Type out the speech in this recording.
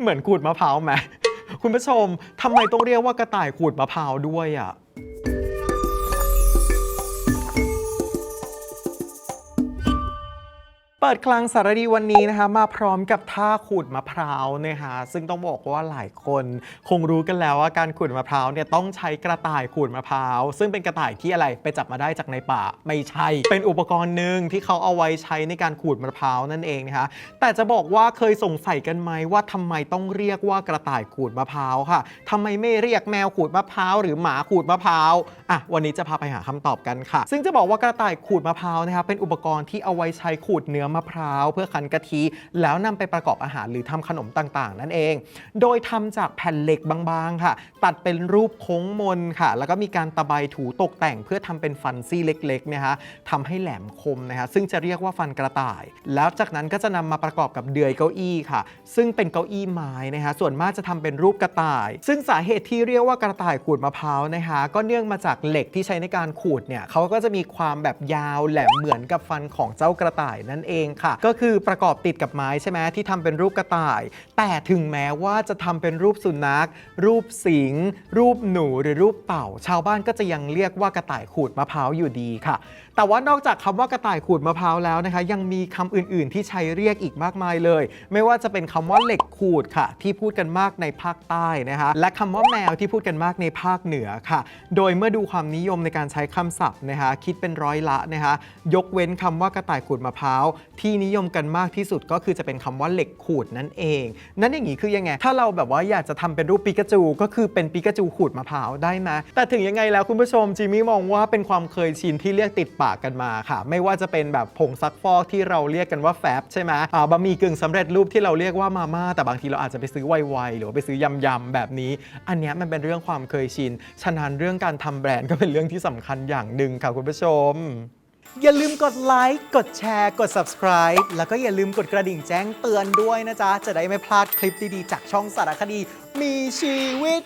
เหมือนขูดมะพร้าวไหมคุณผู้ชมทำไมต้องเรียกว่ากระต่ายขูดมะพร้าวด้วยอะ เปิดคลังสารดีวันนี้นะคะมาพร้อมกับท่าขูดมะพร้าวนะคะซึ่งต้องบอกว่าหลายคนคงรู้กันแล้วว่าการขูดมะพร้าวเนี่ยต้องใช้กระต่ายขูดมะพร้าว ซึ่งเป็นกระต่ายที่อะไรไปจับมาได้จากในป่าไม่ใช่ เป็นอุปกรณ์หนึ่งที่เขาเอาไว้ใช้ในการขูดมะพร้าวนั่นเองนะคะแต่จะบอกว่าเคยสงสัยกันไหมว่าทำไมต้องเรียกว่ากระต่ายขูดมะพร้าวค่ะทำไมไม่เรียกแมวขูดมะพร้าวหรือหมาขูดมะพร้าวอะวันนี้จะพาไปหาคำตอบกันค่ะ ซึ่งจะบอกว่ากระต่ายขูดมะพร้าวนะคะเป็นอุปกรณ์ที่เอาไว้ใช้ขูดเนื้อมะพร้าว เพื่อคั้นกะทิ แล้วนำไปประกอบอาหารหรือทำขนมต่างๆ นั่นเอง โดยทำจากแผ่นเหล็กบางๆค่ะ ตัดเป็นรูปโค้งมนค่ะ แล้วก็มีการตะไบถูตกแต่งเพื่อทำเป็นฟันซี่เล็กๆนะคะทำให้แหลมคมนะคะซึ่งจะเรียกว่าฟันกระต่าย แล้วจากนั้นก็จะนำมาประกอบกับเดือยเก้าอี้ค่ะ ซึ่งเป็นเก้าอี้ไม้นะคะส่วนมากจะทำเป็นรูปกระต่าย ซึ่งสาเหตุที่เรียกว่ากระต่ายขูดมะพร้าวนะคะก็เนื่องมาจากเหล็กที่ใช้ในการขูดเนี่ยเขาก็จะมีความแบบยาวแหลมเหมือนกับฟันของเจ้ากระต่ายนั่นเองค่ะ ก็คือประกอบติดกับไม้ใช่ไหมที่ทำเป็นรูปกระต่าย แต่ถึงแม้ว่าจะทำเป็นรูปสุนัข รูปสิงห์รูปหนูหรือรูปเต่า ชาวบ้านก็จะยังเรียกว่ากระต่ายขูดมะพร้าวอยู่ดีค่ะ แต่ว่านอกจากคำว่ากระต่ายขูดมะพร้าวแล้วนะคะ ยังมีคำอื่น ๆ ที่ใช้เรียกอีกมากมายเลย ไม่ว่าจะเป็นคำว่าเหล็กขูดค่ะ ที่พูดกันมากในภาคใต้นะคะและคำว่าแมวที่พูดกันมากในภาคเหนือค่ะ โดยเมื่อดูความนิยมในการใช้คำศัพท์นะคะคิดเป็นร้อยละนะคะยกเว้นคำว่ากระต่ายขูดมะพร้าว ที่นิยมกันมากที่สุดก็คือจะเป็นคำว่าเหล็กขูดนั่นเอง นั่นอย่างนี้คือยังไง ถ้าเราแบบว่าอยากจะทำเป็นรูปปิกาจูก็คือเป็นปิกาจูขูดมะพร้าวได้ไหมแต่ถึงยังไงแล้วคุณผู้ชมจิมมี่มองว่าเป็นความเคยชินที่เรียกติดปากกันมาค่ะ ไม่ว่าจะเป็นแบบผงซักฟอกที่เราเรียกกันว่าแฟบใช่ไหมอ่าบะหมี่กึ่งสำเร็จรูปที่เราเรียกว่ามาม่าแต่บางทีเราอาจจะไปซื้อไวๆหรือว่าไปซื้อยำๆแบบนี้ อันนี้มันเป็นเรื่องความเคยชิน ฉะนั้นเรื่องการทำแบรนด์ก็เป็นเรื่องที่สำคัญอย่างหนึ่งค่ะคุณผู้ชม อย่าลืมกดไลค์ กดแชร์ กด subscribe แล้วก็อย่าลืมกดกระดิ่งแจ้งเตือนด้วยนะจ๊ะ จะได้ไม่พลาดคลิปดีๆ จากช่องสารคดี มีชีวิต